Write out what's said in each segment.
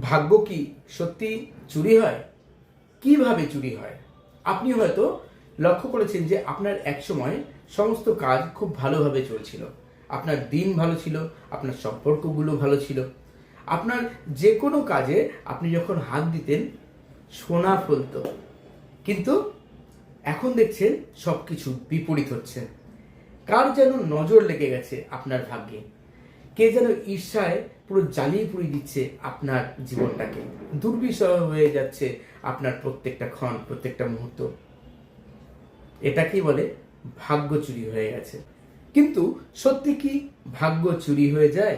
ভাগ্য কি সত্যি চুরি হয়? কীভাবে চুরি হয়? আপনি হয়তো লক্ষ্য করেছেন যে আপনার এক সময় সমস্ত কাজ খুব ভালোভাবে চলছিল। আপনার দিন ভালো ছিল, আপনার সম্পর্কগুলো ভালো ছিল। আপনার যে কোনো কাজে আপনি যখন হাত দিতেন, সোনা ফলতো। কিন্তু এখন দেখছেন সব কিছু বিপরীত হচ্ছে। কার যেন নজর লেগে গেছে আপনার ভাগ্যে? কে যেন ঈর্ষায় পুরো জ্বালিয়ে পুড়িয়ে দিচ্ছে আপনার জীবনটাকে। দুর্বিষহ হয়ে যাচ্ছে আপনার প্রত্যেকটা ক্ষণ, প্রত্যেকটা মুহূর্ত। এটাকেই বলে ভাগ্য চুরি হয়ে গেছে। কিন্তু সত্যি কি ভাগ্য চুরি হয়ে যায়?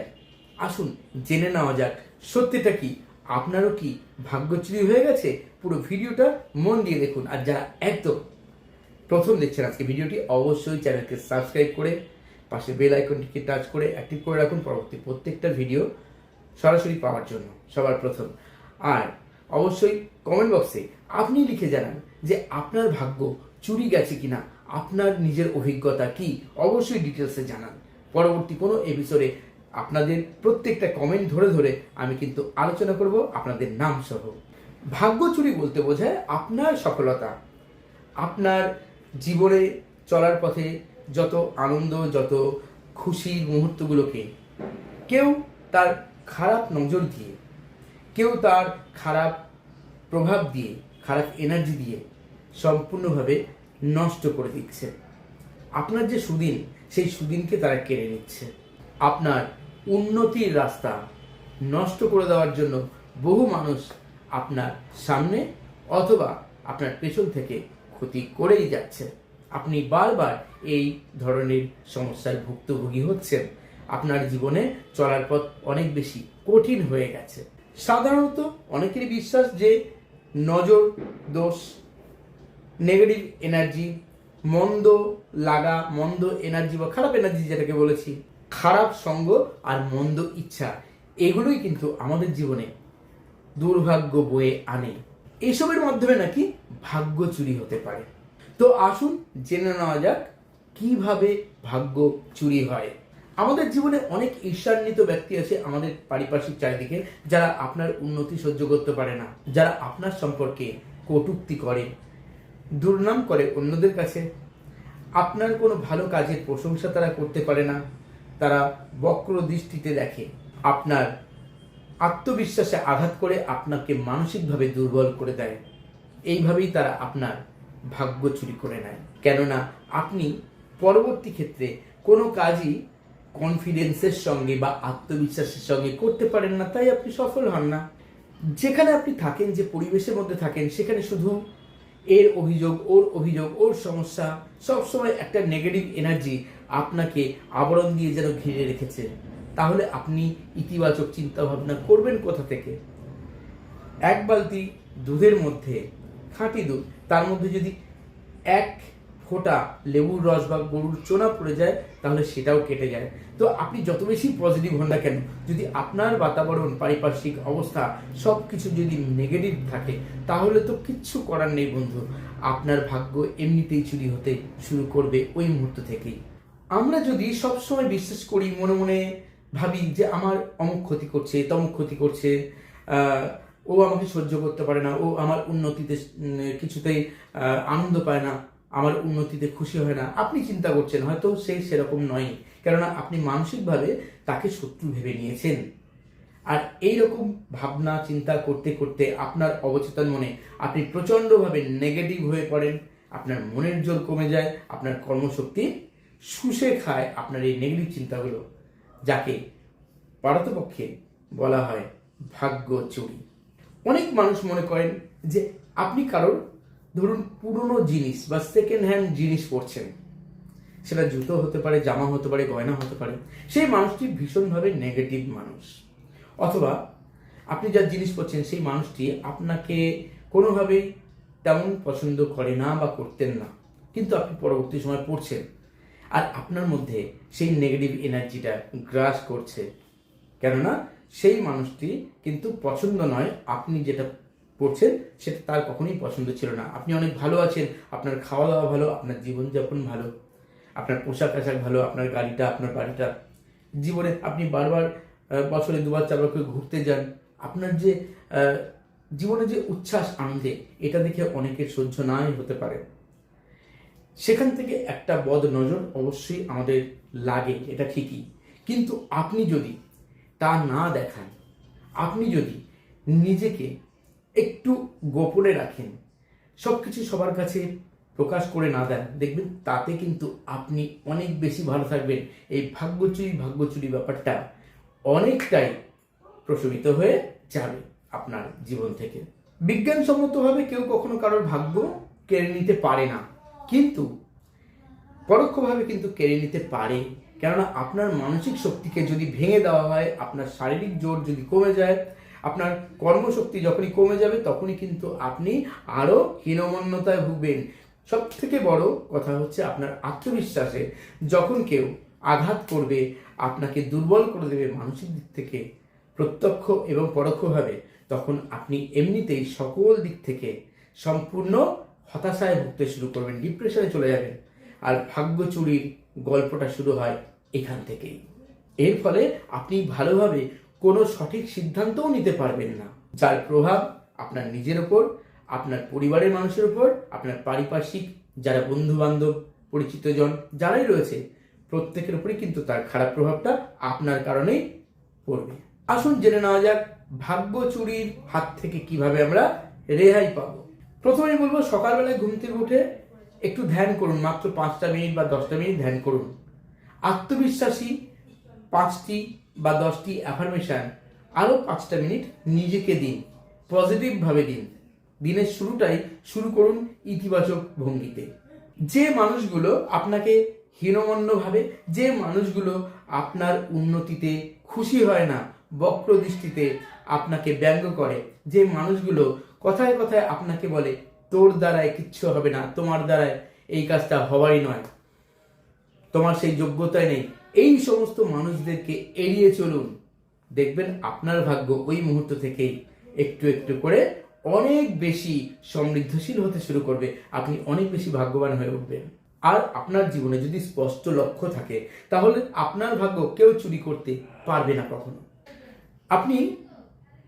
আসুন জেনে নেওয়া যাক, সত্যিটা কি? আপনারও কি ভাগ্য চুরি হয়ে গেছে? পুরো ভিডিওটা মন দিয়ে দেখুন। আর যারা একদম প্রথম দেখছেন আজকে ভিডিওটি, অবশ্যই চ্যানেলকে সাবস্ক্রাইব করে পাশে বেল আইকনটিকে টাচ করে অ্যাক্টিভ করে রাখুন পরবর্তী প্রত্যেকটা ভিডিও সরাসরি পাওয়ার জন্য, সবার প্রথম। আর অবশ্যই কমেন্ট বক্সে আপনি লিখে জানান যে আপনার ভাগ্য চুরি গেছে কিনা, আপনার নিজের অভিজ্ঞতা কি, অবশ্যই ডিটেলসে জানান। পরবর্তী কোনো এপিসোডে আপনাদের প্রত্যেকটা কমেন্ট ধরে ধরে আমি কিন্তু আলোচনা করব আপনাদের নাম সহ। ভাগ্য চুরি বলতে বোঝায় আপনার সফলতা, আপনার জীবনে চলার পথে যত আনন্দ, যত খুশির মুহূর্তগুলোকে কেউ তার খারাপ নজর দিয়ে, কেউ তার খারাপ প্রভাব দিয়ে, খারাপ এনার্জি দিয়ে সম্পূর্ণভাবে নষ্ট করে দিচ্ছে। আপনার যে সুদিন, সেই সুদিনকে তারা কেড়ে নিচ্ছে। আপনার উন্নতির রাস্তা নষ্ট করে দেওয়ার জন্য বহু মানুষ আপনার সামনে অথবা আপনার পেছন থেকে ক্ষতি করেই যাচ্ছে। আপনি বারবার এই ধরনের সমস্যার ভুক্তভোগী হচ্ছেন। আপনার জীবনে চলার পথ অনেক বেশি কঠিন হয়ে গেছে। সাধারণত অনেকেরই বিশ্বাস যে নজর, দোষ নেগেটিভ এনার্জি মন্দ লাগা, মন্দ এনার্জি বা খারাপ এনার্জি যেটাকে বলেছি, খারাপ সঙ্গ আর মন্দ ইচ্ছা, এগুলোই কিন্তু আমাদের জীবনে দুর্ভাগ্য বয়ে আনে। এসবের মাধ্যমে নাকি ভাগ্য চুরি হতে পারে। তো আসুন জেনে নেওয়া যাক কীভাবে ভাগ্য চুরি হয়। আমাদের জীবনে অনেক ঈর্ষান্বিত ব্যক্তি আছে আমাদের পারিপার্শ্বিক চারিদিকে যারা আপনার উন্নতি সহ্য করতে পারে না, যারা আপনার সম্পর্কে কটূক্তি করে, দুর্নাম করে অন্যদের কাছে। আপনার কোনো ভালো কাজের প্রশংসা তারা করতে পারে না, তারা বক্র দৃষ্টিতে দেখে। আপনার আত্মবিশ্বাসে আঘাত করে আপনাকে মানসিকভাবে দুর্বল করে দেয়। এইভাবেই তারা আপনার ভাগ্য চুরি করে নেয়। কেননা আপনি পরবর্তী ক্ষেত্রে কোনো কাজই কনফিডেন্সের সঙ্গে বা আত্মবিশ্বাসের সঙ্গে করতে পারেন না, তাই আপনি সফল হন না। যেখানে আপনি থাকেন, যে পরিবেশের মধ্যে থাকেন, সেখানে শুধু এর অভিযোগ, ওর অভিযোগ, ওর সমস্যা, সবসময় একটা নেগেটিভ এনার্জি আপনাকে আবরণ দিয়ে যেন ঘিরে রেখেছে। তাহলে আপনি ইতিবাচক চিন্তা ভাবনা করবেন কোথা থেকে? এক বালতি দুধের মধ্যে খাঁটি দুধ, তার মধ্যে যদি এক ফোঁটা লেবুর রস বা গরুর চোনা পড়ে যায়, তাহলে সেটাও কেটে যায়। তো আপনি যত বেশি পজিটিভ হন না কেন, যদি আপনার বাতাবরণ, পারিপার্শ্বিক অবস্থা সব কিছু যদি নেগেটিভ থাকে, তাহলে তো কিচ্ছু করার নেই বন্ধু। আপনার ভাগ্য এমনিতেই চুরি হতে শুরু করবে ওই মুহূর্ত থেকেই। আমরা যদি সবসময় বিশ্বাস করি, মনে মনে ভাবি যে আমার অমুক ক্ষতি করছে, তমুক ক্ষতি করছে ও আমাকে সহ্য করতে পারে না, ও আমার উন্নতিতে কিছুতেই আনন্দ পায় না, আমার উন্নতিতে খুশি হয় না। আপনি চিন্তা করছেন, হয়তো সে সেরকম নয়, কেননা আপনি মানসিকভাবে তাকে শত্রু ভেবে নিয়েছেন। আর এই রকম ভাবনা, চিন্তা করতে করতে আপনার অবচেতন মনে আপনি প্রচণ্ডভাবে নেগেটিভ হয়ে পড়েন, আপনার মনের জোর কমে যায়, আপনার কর্মশক্তি শুষে খায় আপনার এই নেগেটিভ চিন্তাগুলো, যাকে পারতপক্ষে বলা হয় ভাগ্য চুরি। অনেক মানুষ মনে করেন যে আপনি কারোর, ধরুন পুরনো জিনিস বা সেকেন্ড হ্যান্ড জিনিস পরছেন সেটা জুতো হতে পারে, জামা হতে পারে, গয়না হতে পারে, সেই মানুষটি ভীষণভাবে নেগেটিভ মানুষ। অথবা আপনি যা জিনিস পরছেন সেই মানুষটি আপনাকে কোনোভাবেই তেমন পছন্দ করে না বা করতেন না। কিন্তু আপনি পরবর্তী সময় পড়ছেন, আর আপনার মধ্যে সেই নেগেটিভ এনার্জিটা গ্রাস করছে। কেননা সেই মানুষটি কিন্তু পছন্দ নয়। আপনি যেটা পড়ছেন সেটা তার কখনোই পছন্দ ছিল না। আপনি অনেক ভালো আছেন, আপনার খাওয়া দাওয়া ভালো, আপনার জীবনযাপন ভালো, আপনার পোশাক আশাক ভালো, আপনার গাড়িটা, আপনার বাড়িটা। জীবনে আপনি বারবার বছরে দুবার, চারবার করে ঘুরতে যান। আপনার যে জীবনে যে উচ্ছ্বাস, আনন্দে, এটা দেখে অনেকের সহ্য নাই হতে পারে। সেখান থেকে একটা বদ নজর অবশ্যই আমাদের লাগে, এটা ঠিকই। কিন্তু আপনি যদি তা না দেখান। আপনি যদি নিজেকে একটু গোপনে রাখেন সব কিছু সবার কাছে প্রকাশ করে না দেন, দেখবেন তাতে কিন্তু আপনি অনেক বেশি ভালো থাকবেন। এই ভাগ্যচুরি ভাগ্যচুরি ব্যাপারটা অনেকটাই প্রশমিত হয়ে যাবে আপনার জীবন থেকে। বিজ্ঞানসম্মতভাবে কেউ কখনো কারোর ভাগ্য কেড়ে নিতে পারে না, কিন্তু পরোক্ষভাবে কিন্তু কেড়ে নিতে পারে কেননা আপনার মানসিক শক্তিকে যদি ভেঙে দেওয়া হয়, আপনার শারীরিক জোর যদি কমে যায়, আপনার কর্মশক্তি যখনই কমে যাবে, তখনই কিন্তু আপনি আরও হীনমন্যতায় ভুগবেন। সব থেকে বড় কথা হচ্ছে আপনার আত্মবিশ্বাসে যখন কেউ আঘাত করবে, আপনাকে দুর্বল করে দেবে মানসিক দিক থেকে, প্রত্যক্ষ এবং পরোক্ষভাবে, তখন আপনি এমনিতেই সকল দিক থেকে সম্পূর্ণ হতাশায় ভুগতে শুরু করবেন ডিপ্রেশনে চলে যাবেন। আর ভাগ্য চুরির গল্পটা শুরু হয় এখান থেকেই। এর ফলে আপনি ভালোভাবে কোনো সঠিক সিদ্ধান্তও নিতে পারবেন না। যার প্রভাব আপনার নিজের ওপর, আপনার পরিবারের মানুষের ওপর, আপনার পারিপার্শ্বিক যারা বন্ধু বান্ধব পরিচিতজন যারাই রয়েছে, প্রত্যেকের উপরেই কিন্তু তার খারাপ প্রভাবটা আপনার কারণেই পড়বে। আসুন জেনে নেওয়া যাক ভাগ্য চুরির হাত থেকে কীভাবে আমরা রেহাই পাবো। প্রথমে বলব, সকালবেলায় ঘুম থেকে উঠে একটু ধ্যান করুন, মাত্র পাঁচটা মিনিট বা দশটা মিনিট ধ্যান করুন। আত্মবিশ্বাসী পাঁচটি বা দশটি অ্যাফার্মেশন আরও পাঁচটা মিনিট নিজেকে দিন পজিটিভভাবে দিন। দিনের শুরুটাই শুরু করুন ইতিবাচক ভঙ্গিতে। যে মানুষগুলো আপনাকে হীনমন্য ভাবে যে মানুষগুলো আপনার উন্নতিতে খুশি হয় না বক্র দৃষ্টিতে আপনাকে ব্যঙ্গ করে, যে মানুষগুলো কথায় কথায় আপনাকে বলে তোর দ্বারায় কিচ্ছু হবে না, তোমার দ্বারায় এই কাজটা হওয়ারই নয়। তোমার সেই যোগ্যতাই নেই। এই সমস্ত মানুষদেরকে এড়িয়ে চলুন। দেখবেন আপনার ভাগ্য ওই মুহূর্ত থেকেই একটু একটু করে অনেক বেশি সমৃদ্ধশীল হতে শুরু করবে। আপনি অনেক বেশি ভাগ্যবান হয়ে উঠবেন। আর আপনার জীবনে যদি স্পষ্ট লক্ষ্য থাকে, তাহলে আপনার ভাগ্য কেউ চুরি করতে পারবে না কখনো। আপনি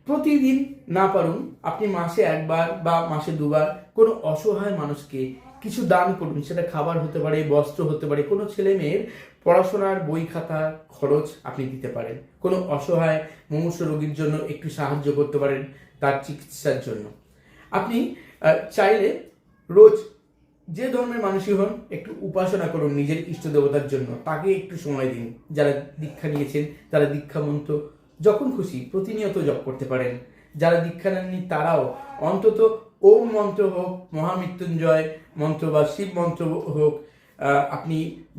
প্রতিদিন না পারুন, আপনি মাসে একবার বা মাসে দুবার কোনো অসহায় মানুষকে কিছু দান করুন। সেটা খাবার হতে পারে, বস্ত্র হতে পারে, কোনো ছেলে মেয়ের পড়াশোনার বই খাতা খরচ আপনি দিতে পারেন। কোনো অসহায় মুমূর্ষ রোগীর জন্য একটু সাহায্য করতে পারেন তার চিকিৎসার জন্য। আপনি চাইলে রোজ যে ধর্মের মানুষই হন, একটু উপাসনা করুন নিজের ইষ্ট দেবতার জন্য। তাকে একটু সময় দিন। যারা দীক্ষা নিয়েছেন, তারা দীক্ষা মন্ত্র যখন খুশি প্রতিনিয়ত জপ করতে পারেন। যারা দীক্ষা নেননি তারাও অন্তত ওম মন্ত্র হোক, মহামৃত্যুঞ্জয় মন্ত্র বা শিব মন্ত্র হোক আপনি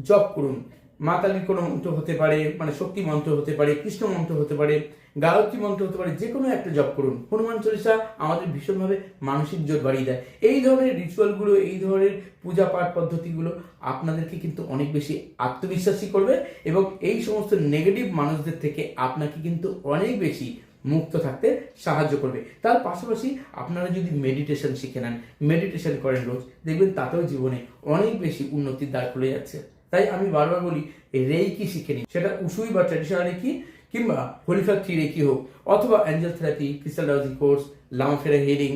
জপ করুন। মা কোনো মন্ত্র হতে পারে মানে শক্তি মন্ত্র হতে পারে, কৃষ্ণ মন্ত্র হতে পারে, গায়ত্রী মন্ত্র হতে পারে যে কোনো একটা জপ করুন। হনুমান চল্লিশা আমাদের ভীষণভাবে মানসিক জোর বাড়িয়ে দেয়। এই ধরনের রিচুয়ালগুলো এই ধরনের পূজা পাঠ পদ্ধতিগুলো আপনাদেরকে কিন্তু অনেক বেশি আত্মবিশ্বাসী করবে এবং এই সমস্ত নেগেটিভ মানুষদের থেকে আপনাকে কিন্তু অনেক বেশি মুক্ত থাকতে সাহায্য করবে। তার পাশাপাশি আপনারা যদি মেডিটেশন শিখে নেন মেডিটেশন করেন রোজ, দেখবেন তাতেও জীবনে অনেক বেশি উন্নতির দ্বার খুলে যাচ্ছে। তাই আমি বারবার বলি রেইকি শিখে নিন। সেটা উসুই বা ট্র্যাডিশনাল রেকি কিংবা হোলিফা থ্রি রেকি হোক, অথবা angel therapy crystal dowsing course লামাফেরা healing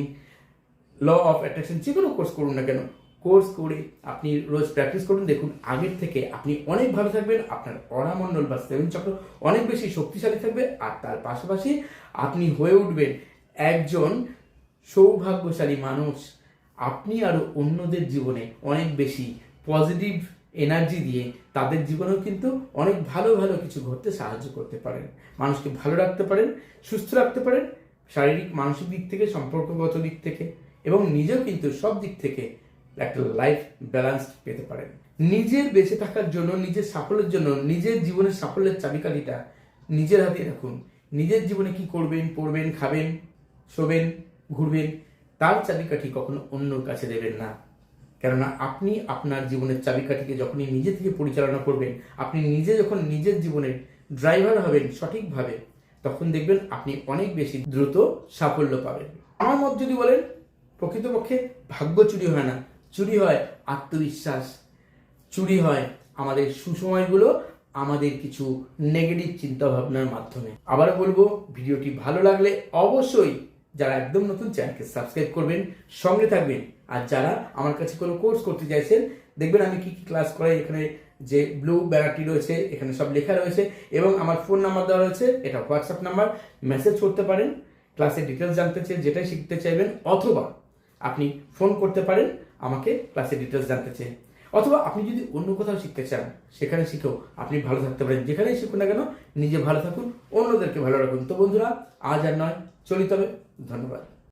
law of attraction যে কোনো কোর্স করুন না কেন কোর্স করে আপনি রোজ প্র্যাকটিস করুন। দেখুন, আগের থেকে আপনি অনেক ভালো থাকবেন, আপনার অরামণ্ডল বা সেভেন চক্র অনেক বেশি শক্তিশালী থাকবে আর তার পাশাপাশি আপনি হয়ে উঠবেন একজন সৌভাগ্যশালী মানুষ। আপনি আরও অন্যদের জীবনে অনেক বেশি পজিটিভ এনার্জি দিয়ে তাদের জীবনেও কিন্তু অনেক ভালো ভালো কিছু ঘটতে সাহায্য করতে পারেন। মানুষকে ভালো রাখতে পারেন, সুস্থ রাখতে পারেন, শারীরিক, মানসিক দিক থেকে, সম্পর্কগত দিক থেকে এবং নিজেও কিন্তু সব দিক থেকে একটা লাইফ ব্যালেন্স পেতে পারেন। নিজের বেঁচে থাকার জন্য, নিজের সাফল্যের জন্য, নিজের জীবনের সাফল্যের চাবিকাঠিটা নিজের হাতে রাখুন। নিজের জীবনে কি করবেন, পড়বেন, খাবেন, শোবেন, ঘুরবেন, তার চাবিকাঠি কখনো অন্যর কাছে দেবেন না। কেননা আপনি আপনার জীবনের চাবিকাঠিকে যখনই নিজে থেকে পরিচালনা করবেন, আপনি নিজে যখন নিজের জীবনের ড্রাইভার হবেন সঠিকভাবে, তখন দেখবেন আপনি অনেক বেশি দ্রুত সাফল্য পাবেন। আমার মত যদি বলেন, প্রকৃতপক্ষে ভাগ্য চুরি হয় না। চুরি হয় আত্মবিশ্বাস, চুরি হয় আমাদের সুসময়গুলো, আমাদের কিছু নেগেটিভ চিন্তা ভাবনার মাধ্যমে। আবার বলব, ভিডিওটি ভালো লাগলে অবশ্যই যারা একদম নতুন চ্যানেলকে সাবস্ক্রাইব করবেন, সঙ্গে থাকবেন। আর যারা আমার কাছে কোনো কোর্স করতে চাইছেন, দেখবেন আমি কি কি ক্লাস করাই, এখানে যে ব্লু ব্যানারটি রয়েছে, এখানে সব লেখা রয়েছে, এবং আমার ফোন নাম্বার দেওয়া রয়েছে, এটা হোয়াটসঅ্যাপ নাম্বার মেসেজ করতে পারেন ক্লাসের ডিটেলস জানতে চাই, যেটাই শিখতে চাইবেন, অথবা আপনি ফোন করতে পারেন আমাকে ক্লাসের ডিটেলস জানতে চাই অথবা আপনি যদি অন্য কোথাও শিখতে চান, সেখানে শিখেও আপনি ভালো থাকতে পারেন। যেখানেই শিখুন না কেন, নিজে ভালো থাকুন, অন্যদেরকে ভালো রাখুন। তো বন্ধুরা, আজ আর নয় চলিত হবে ধন্যবাদ।